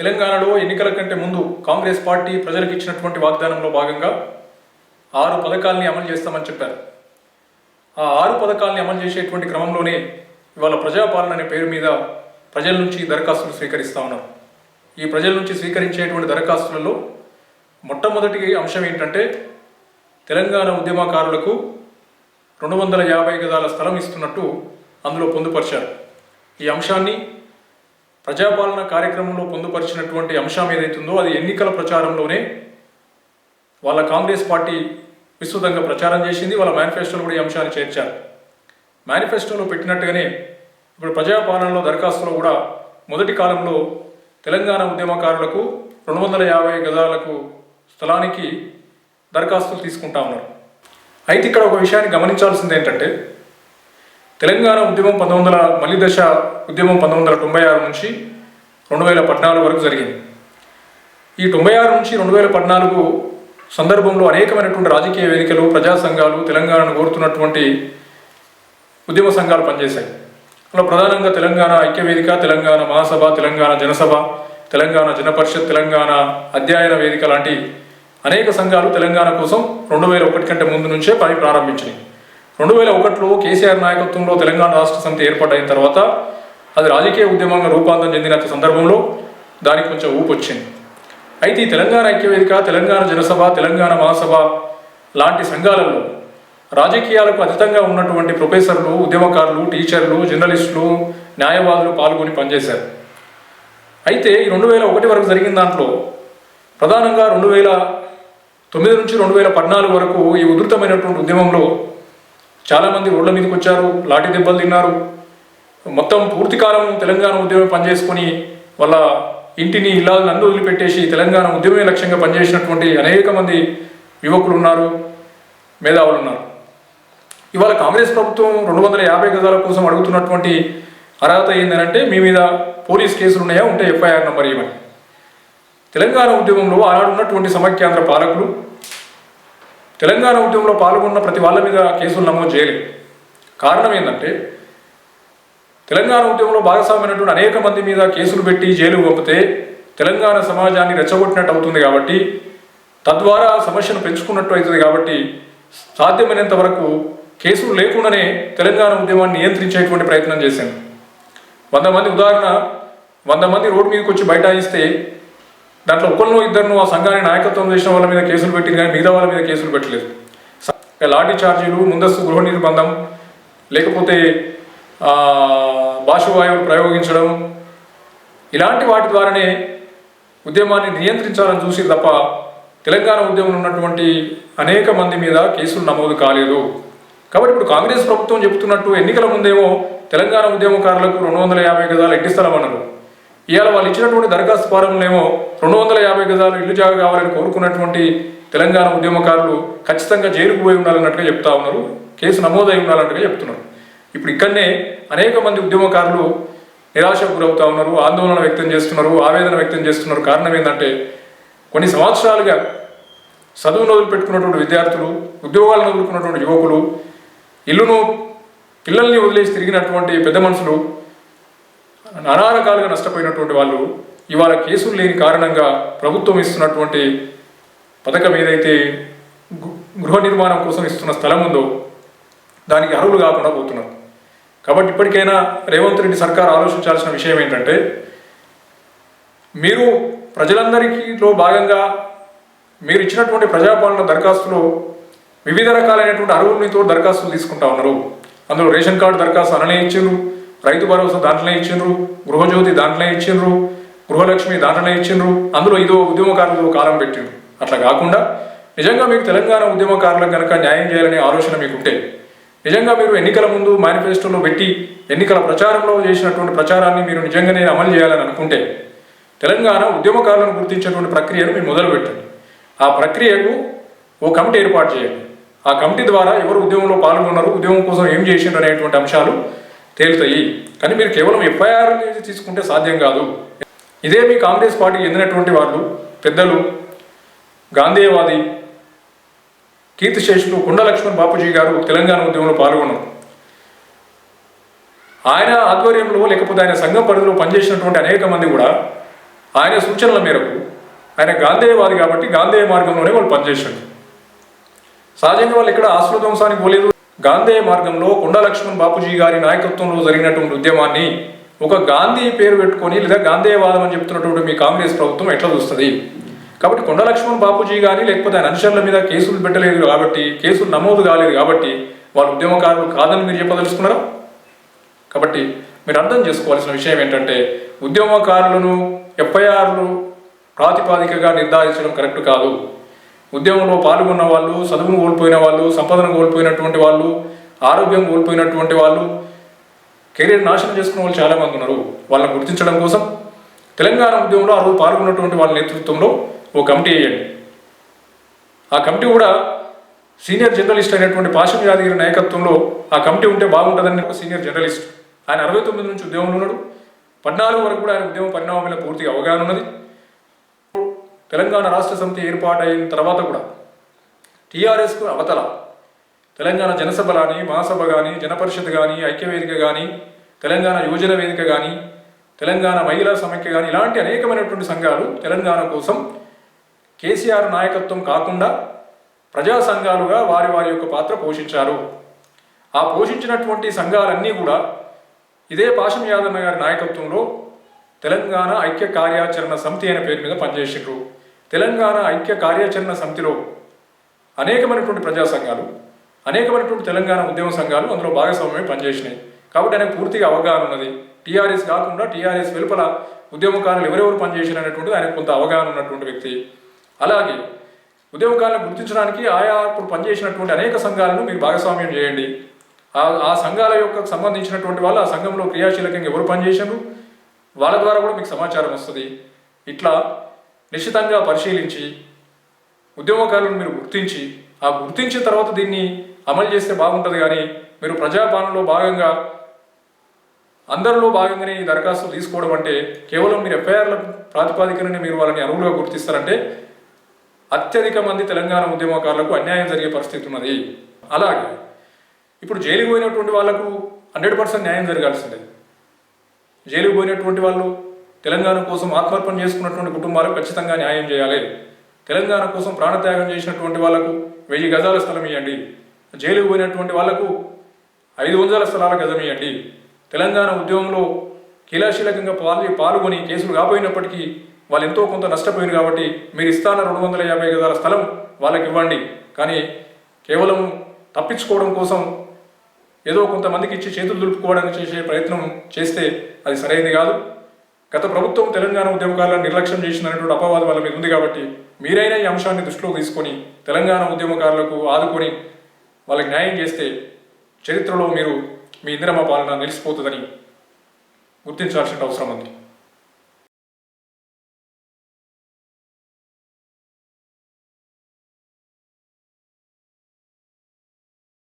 తెలంగాణలో ఎన్నికల కంటే ముందు కాంగ్రెస్ పార్టీ ప్రజలకు ఇచ్చినటువంటి వాగ్దానంలో భాగంగా ఆరు పథకాల్ని అమలు చేస్తామని చెప్పారు. ఆ ఆరు పథకాల్ని అమలు చేసేటువంటి క్రమంలోనే ఇవాళ ప్రజాపాలన అనే పేరు మీద ప్రజల నుంచి దరఖాస్తులు స్వీకరిస్తా ఉన్నారు. ఈ ప్రజల నుంచి స్వీకరించేటువంటి దరఖాస్తులలో మొట్టమొదటి అంశం ఏంటంటే తెలంగాణ ఉద్యమకారులకు రెండు వందల యాభై గదాల స్థలం ఇస్తున్నట్టు అందులో పొందుపరిచారు. ఈ అంశాన్ని ప్రజాపాలన కార్యక్రమంలో పొందుపరిచినటువంటి అంశం ఏదైతుందో అది ఎన్నికల ప్రచారంలోనే వాళ్ళ కాంగ్రెస్ పార్టీ విస్తృతంగా ప్రచారం చేసింది వాళ్ళ మేనిఫెస్టోలో కూడా ఈ అంశాన్ని చేర్చారు. మేనిఫెస్టోలో పెట్టినట్టుగానే ఇప్పుడు ప్రజాపాలనలో దరఖాస్తులో కూడా మొదటి కాలంలో తెలంగాణ ఉద్యమకారులకు రెండు వందల యాభై గజాలకు స్థలానికి దరఖాస్తులు తీసుకుంటా ఉన్నారు. అయితే ఇక్కడ ఒక విషయాన్ని గమనించాల్సింది ఏంటంటే తెలంగాణ ఉద్యమం పంతొమ్మిది వందల మళ్ళీ దశ ఉద్యమం పంతొమ్మిది వందల తొంభై ఆరు నుంచి రెండు వేల పద్నాలుగు వరకు జరిగింది. ఈ తొంభై ఆరు నుంచి రెండు వేల పద్నాలుగు సందర్భంలో అనేకమైనటువంటి రాజకీయ వేదికలు ప్రజా సంఘాలు తెలంగాణను కోరుతున్నటువంటి ఉద్యమ సంఘాలు పనిచేశాయి. అలా ప్రధానంగా తెలంగాణ ఐక్యవేదిక తెలంగాణ మహాసభ తెలంగాణ జనసభ తెలంగాణ జనపరిషత్ తెలంగాణ అధ్యయన వేదిక లాంటి అనేక సంఘాలు తెలంగాణ కోసం రెండు వేల ఒకటి కంటే ముందు నుంచే పని ప్రారంభించినాయి. రెండు వేల ఒకటిలో కేసీఆర్ నాయకత్వంలో తెలంగాణ రాష్ట్ర సమితి ఏర్పాటైన తర్వాత అది రాజకీయ ఉద్యమంగా రూపాంతరం చెందిన సందర్భంలో దానికి కొంచెం ఊపు వచ్చింది. అయితే ఈ తెలంగాణ ఐక్యవేదిక తెలంగాణ జనసభ తెలంగాణ మహాసభ లాంటి సంఘాలలో రాజకీయాలకు అతీతంగా ఉన్నటువంటి ప్రొఫెసర్లు ఉద్యమకారులు టీచర్లు జర్నలిస్టులు న్యాయవాదులు పాల్గొని పనిచేశారు. అయితే ఈ రెండు వేల ఒకటి వరకు జరిగిన దాంట్లో ప్రధానంగా రెండు వేల తొమ్మిది నుంచి రెండు వేల పద్నాలుగు వరకు ఈ ఉధృతమైనటువంటి ఉద్యమంలో చాలామంది రోడ్ల మీదకి వచ్చారు లాఠీ దెబ్బలు తిన్నారు. మొత్తం పూర్తి కాలం తెలంగాణ ఉద్యమం పనిచేసుకొని వాళ్ళ ఇంటిని ఇల్లాలు అన్ని వదిలిపెట్టేసి తెలంగాణ ఉద్యమే లక్ష్యంగా పనిచేసినటువంటి అనేక మంది యువకులు ఉన్నారు మేధావులు ఉన్నారు. ఇవాళ కాంగ్రెస్ ప్రభుత్వం రెండు వందల యాభై గజాల కోసం అడుగుతున్నటువంటి అర్హత ఏంటంటే మీ మీద పోలీస్ కేసులు ఉన్నాయా? ఉంటే ఎఫ్ఐఆర్ నెంబర్ ఇవ్వని తెలంగాణ ఉద్యమంలో ఆనాడు ఉన్నటువంటి సమైక్యాంధ్ర పాలకులు తెలంగాణ ఉద్యమంలో పాల్గొన్న ప్రతి వాళ్ళ మీద కేసులు నమోదు చేయలేదు. కారణం ఏంటంటే తెలంగాణ ఉద్యమంలో భాగస్వామైనటువంటి అనేక మంది మీద కేసులు పెట్టి జైలు పంపితే తెలంగాణ సమాజాన్ని రెచ్చగొట్టినట్టు అవుతుంది కాబట్టి తద్వారా సమస్యను పెంచుకున్నట్టు అవుతుంది కాబట్టి సాధ్యమైనంత వరకు కేసులు లేకుండానే తెలంగాణ ఉద్యమాన్ని నియంత్రించేటువంటి ప్రయత్నం చేశాను. వంద మంది ఉదాహరణ వంద మంది రోడ్డు మీదకి వచ్చి బైఠాయిస్తే దాంట్లో ఒకరినో ఇద్దరినో ఆ సంఘాన్ని నాయకత్వం చేసిన వాళ్ళ మీద కేసులు పెట్టింది కానీ మిగతా వాళ్ళ మీద కేసులు పెట్టలేదు. లాఠీ చార్జీలు ముందస్తు గృహ నిర్బంధం లేకపోతే భాషవాయువులు ప్రయోగించడం ఇలాంటి వాటి ద్వారానే ఉద్యమాన్ని నియంత్రించాలని చూసి తప్ప తెలంగాణ ఉద్యమంలో ఉన్నటువంటి అనేక మంది మీద కేసులు నమోదు కాలేదు. కాబట్టి ఇప్పుడు కాంగ్రెస్ ప్రభుత్వం చెబుతున్నట్టు ఎన్నికల ముందేమో తెలంగాణ ఉద్యమకారులకు రెండు వందల యాభై గజాల ఇంటి స్థలం అన్నారు. ఇవాళ వాళ్ళు ఇచ్చినటువంటి దరఖాస్తు ఫారంలేమో రెండు వందల యాభై గజాలు ఇల్లు జాగా కావాలని కోరుకున్నటువంటి తెలంగాణ ఉద్యమకారులు ఖచ్చితంగా జైలుకు పోయి ఉండాలన్నట్టుగా చెప్తా ఉన్నారు కేసు నమోదై ఉండాలన్నట్టుగా చెప్తున్నారు. ఇప్పుడు ఇక్కడనే అనేక మంది ఉద్యమకారులు నిరాశకు గురవుతా ఉన్నారు ఆందోళన వ్యక్తం చేస్తున్నారు ఆవేదన వ్యక్తం చేస్తున్నారు. కారణం ఏంటంటే కొన్ని సంవత్సరాలుగా చదువును వదిలిపెట్టుకున్నటువంటి విద్యార్థులు ఉద్యోగాలను వదులుకున్నటువంటి యువకులు ఇల్లును పిల్లల్ని వదిలేసి తిరిగినటువంటి పెద్ద మనుషులు నానా రకాలుగా నష్టపోయినటువంటి వాళ్ళు ఇవాళ కేసులు లేని కారణంగా ప్రభుత్వం ఇస్తున్నటువంటి పథకం ఏదైతే గృహ నిర్మాణం కోసం ఇస్తున్న స్థలం ఉందో దానికి అర్హులు కాకుండా పోతున్నారు. కాబట్టి ఇప్పటికైనా రేవంత్ రెడ్డి సర్కార్ ఆలోచించాల్సిన విషయం ఏంటంటే మీరు ప్రజలందరికీలో భాగంగా మీరు ఇచ్చినటువంటి ప్రజాపాలన దరఖాస్తులో వివిధ రకాలైనటువంటి అర్హులతో దరఖాస్తులు తీసుకుంటా ఉన్నారు. అందులో రేషన్ కార్డు దరఖాస్తు అనలే ఇచ్చారు రైతు భరోసా దాంట్లో ఇచ్చిండ్రు గృహజ్యోతి దాంట్లో ఇచ్చిండ్రు గృహలక్ష్మి దాంట్లో ఇచ్చిండ్రు అందులో ఇదో ఉద్యమకారులు కాలం పెట్టిండ్రు. అట్లా కాకుండా నిజంగా మీకు తెలంగాణ ఉద్యమకారులకు కనుక న్యాయం చేయాలనే ఆలోచన మీకుంటే నిజంగా మీరు ఎన్నికల ముందు మేనిఫెస్టోలో పెట్టి ఎన్నికల ప్రచారంలో చేసినటువంటి ప్రచారాన్ని మీరు నిజంగానే అమలు చేయాలని అనుకుంటే తెలంగాణ ఉద్యమకారులను గుర్తించేటువంటి ప్రక్రియను మీరు మొదలుపెట్టండి ఆ ప్రక్రియకు ఓ కమిటీ ఏర్పాటు చేయండి. ఆ కమిటీ ద్వారా ఎవరు ఉద్యమంలో పాల్గొన్నారు ఉద్యమం కోసం ఏం చేసిండ్రు అనేటువంటి అంశాలు తేలుతాయి. కానీ మీరు కేవలం ఎఫ్ఐఆర్ తీసుకుంటే సాధ్యం కాదు. ఇదే మీ కాంగ్రెస్ పార్టీకి చెందినటువంటి వాళ్ళు పెద్దలు గాంధీయవాది కీర్తిశేషులు కొండ లక్ష్మణ్ బాపూజీ గారు తెలంగాణ ఉద్యమంలో పాల్గొన్నారు. ఆయన ఆధ్వర్యంలో లేకపోతే ఆయన సంఘం పరిధిలో పనిచేసినటువంటి అనేక మంది కూడా ఆయన సూచనల మేరకు ఆయన గాంధేయవాది కాబట్టి గాంధేయ మార్గంలోనే వాళ్ళు పనిచేశారు. సహజంగా వాళ్ళు ఇక్కడ ఆశ్రధ్వంసానికి పోలేదు. గాంధేయ మార్గంలో కొండలక్ష్మణ్ బాపూజీ గారి నాయకత్వంలో జరిగినటువంటి ఉద్యమాన్ని ఒక గాంధీ పేరు పెట్టుకొని లేదా గాంధేయవాదం అని చెప్తున్నటువంటి మీ కాంగ్రెస్ ప్రభుత్వం ఎట్లా చూస్తుంది? కాబట్టి కొండలక్ష్మణ్ బాపూజీ గారి లేకపోతే ఆయన అనుచరుల మీద కేసులు పెట్టలేదు కాబట్టి కేసులు నమోదు కాలేదు కాబట్టి వాళ్ళు ఉద్యమకారులు కాదని మీరు చెప్పదలుచుకున్నారా? కాబట్టి మీరు అర్థం చేసుకోవాల్సిన విషయం ఏంటంటే ఉద్యమకారులను ఎఫ్ఐఆర్లు ప్రాతిపాదికగా నిర్ధారించడం కరెక్ట్ కాదు. ఉద్యమంలో పాల్గొన్న వాళ్ళు చదువును కోల్పోయిన వాళ్ళు సంపదను కోల్పోయినటువంటి వాళ్ళు ఆరోగ్యం కోల్పోయినటువంటి వాళ్ళు కెరీర్ నాశనం చేసుకున్న వాళ్ళు చాలామంది ఉన్నారు. వాళ్ళని గుర్తించడం కోసం తెలంగాణ ఉద్యమంలో ఆ రోజు పాల్గొన్నటువంటి వాళ్ళ నేతృత్వంలో ఓ కమిటీ వేయండి. ఆ కమిటీ కూడా సీనియర్ జర్నలిస్ట్ అయినటువంటి పాశం యాదగిరి నాయకత్వంలో ఆ కమిటీ ఉంటే బాగుంటుందని ఒక సీనియర్ జర్నలిస్ట్. ఆయన అరవై తొమ్మిది నుంచి ఉద్యోగంలో ఉన్నాడు. పద్నాలుగు వరకు కూడా ఆయన ఉద్యమ పరిణామం మీద పూర్తిగా అవగాహన ఉన్నది. తెలంగాణ రాష్ట్ర సమితి ఏర్పాటైన తర్వాత కూడా టీఆర్ఎస్కు అవతల తెలంగాణ జనసభ కానీ మహాసభ కానీ జనపరిషత్ కానీ ఐక్యవేదిక కానీ తెలంగాణ యువజన వేదిక కానీ తెలంగాణ మహిళా సమైక్య కానీ ఇలాంటి అనేకమైనటువంటి సంఘాలు తెలంగాణ కోసం కేసీఆర్ నాయకత్వం కాకుండా ప్రజా సంఘాలుగా వారి వారి యొక్క పాత్ర పోషించారు. ఆ పోషించినటువంటి సంఘాలన్నీ కూడా ఇదే పాషం యాదన్న గారి నాయకత్వంలో తెలంగాణ ఐక్య కార్యాచరణ సమితి అనే పేరు మీద పనిచేసిండ్రు. తెలంగాణ ఐక్య కార్యాచరణ సమితిలో అనేకమైనటువంటి ప్రజా సంఘాలు అనేకమైనటువంటి తెలంగాణ ఉద్యమ సంఘాలు అందులో భాగస్వామ్యమే పనిచేసినాయి. కాబట్టి ఆయనకు పూర్తిగా అవగాహన ఉన్నది. టీఆర్ఎస్ కాకుండా టీఆర్ఎస్ వెలుపల ఉద్యమకారులు ఎవరెవరు పనిచేసిన అనేటువంటిది ఆయనకు కొంత అవగాహన ఉన్నటువంటి వ్యక్తి. అలాగే ఉద్యమకారులను గుర్తించడానికి ఆయా ఇప్పుడు పనిచేసినటువంటి అనేక సంఘాలను మీరు భాగస్వామ్యం చేయండి. ఆ ఆ సంఘాల యొక్క సంబంధించినటువంటి వాళ్ళు ఆ సంఘంలో క్రియాశీలకంగా ఎవరు పనిచేశారు? వాళ్ళ ద్వారా కూడా మీకు సమాచారం వస్తుంది. ఇట్లా నిశ్చితంగా పరిశీలించి ఉద్యమకారులను మీరు గుర్తించి ఆ గుర్తించిన తర్వాత దీన్ని అమలు చేస్తే బాగుంటుంది కానీ మీరు ప్రజాపాలనలో భాగంగా అందరిలో భాగంగానే ఈ దరఖాస్తు తీసుకోవడం అంటే కేవలం మీరు ఎఫ్ఐఆర్ల ప్రాతిపాదికనని మీరు వాళ్ళని అనువుగా గుర్తిస్తారంటే అత్యధిక మంది తెలంగాణ ఉద్యమకారులకు అన్యాయం జరిగే పరిస్థితి ఉన్నది. అలాగే ఇప్పుడు జైలుకు పోయినటువంటి వాళ్ళకు హండ్రెడ్ పర్సెంట్ న్యాయం జరగాల్సిందే. జైలుకు పోయినటువంటి వాళ్ళు తెలంగాణ కోసం ఆత్మార్పణ చేసుకున్నటువంటి కుటుంబాలకు ఖచ్చితంగా న్యాయం చేయాలి. తెలంగాణ కోసం ప్రాణత్యాగం చేసినటువంటి వాళ్ళకు వెయ్యి గజాల స్థలం ఇవ్వండి జైలుకు పోయినటువంటి వాళ్ళకు ఐదు వందల స్థలాల గజం ఇవ్వండి తెలంగాణ ఉద్యమంలో కీలాశీలకంగా పాల్గొని పాల్గొని కేసులు కాపోయినప్పటికీ వాళ్ళు ఎంతో కొంత నష్టపోయారు కాబట్టి మీరు ఇస్తాన రెండు వందల యాభై గజాల స్థలం వాళ్ళకి ఇవ్వండి. కానీ కేవలం తప్పించుకోవడం కోసం ఏదో కొంతమందికి ఇచ్చి చేతులు దులుపుకోవడానికి చేసే ప్రయత్నం చేస్తే అది సరైనది కాదు. గత ప్రభుత్వం తెలంగాణ ఉద్యమకారులను నిర్లక్ష్యం చేసినటువంటి అపవాదం వాళ్ళ మీకు ఉంది కాబట్టి మీరైనా ఈ అంశాన్ని దృష్టిలో తీసుకొని తెలంగాణ ఉద్యమకారులకు ఆదుకొని వాళ్ళకి న్యాయం చేస్తే చరిత్రలో మీరు మీ ఇందిరమ్మ పాలన నిలిచిపోతుందని గుర్తించాల్సిన అవసరం ఉంది.